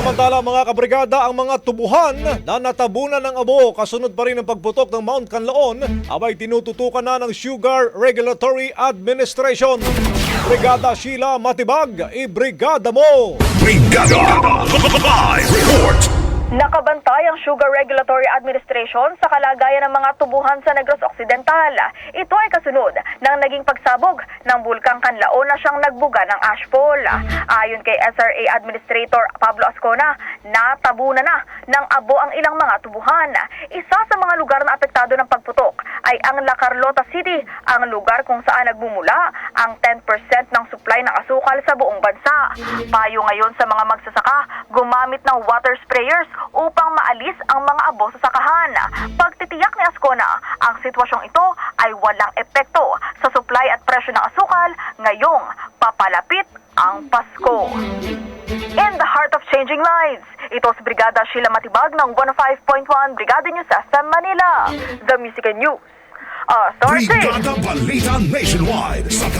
Samantala mga kabrigada, ang mga tubuhan na natabunan ng abo kasunod pa rin ng pagputok ng Mount Canlaon abay tinututukan na ng Sugar Regulatory Administration. Brigada Sheila Matibag, ibrigada mo! Brigada Live Nakabantay ang Sugar Regulatory Administration sa kalagayan ng mga tubuhan sa Negros Occidental. Ito ay kasunod ng naging pagsabog ng Bulkang Kanlaon na siyang nagbuga ng ashfall. Ayon kay SRA Administrator Pablo Ascona, natabunan na ng abo ang ilang mga tubuhan. Isa sa mga lugar na apektado ng pagputok ay ang La Carlota City, ang lugar kung saan nagmumula ang 10% asukal sa buong bansa. Payo ngayon sa mga magsasaka, gumamit ng water sprayers upang maalis ang mga abo sa sakahan. Pagtitiyak ni Ascona, ang sitwasyong ito ay walang epekto sa supply at presyo ng asukal ngayong papalapit ang Pasko. In the heart of changing lives, ito si Brigada Sheila Matibag ng 105.1 Brigada News FM Manila, The Music and News. Authority! Brigada Balita Nationwide sa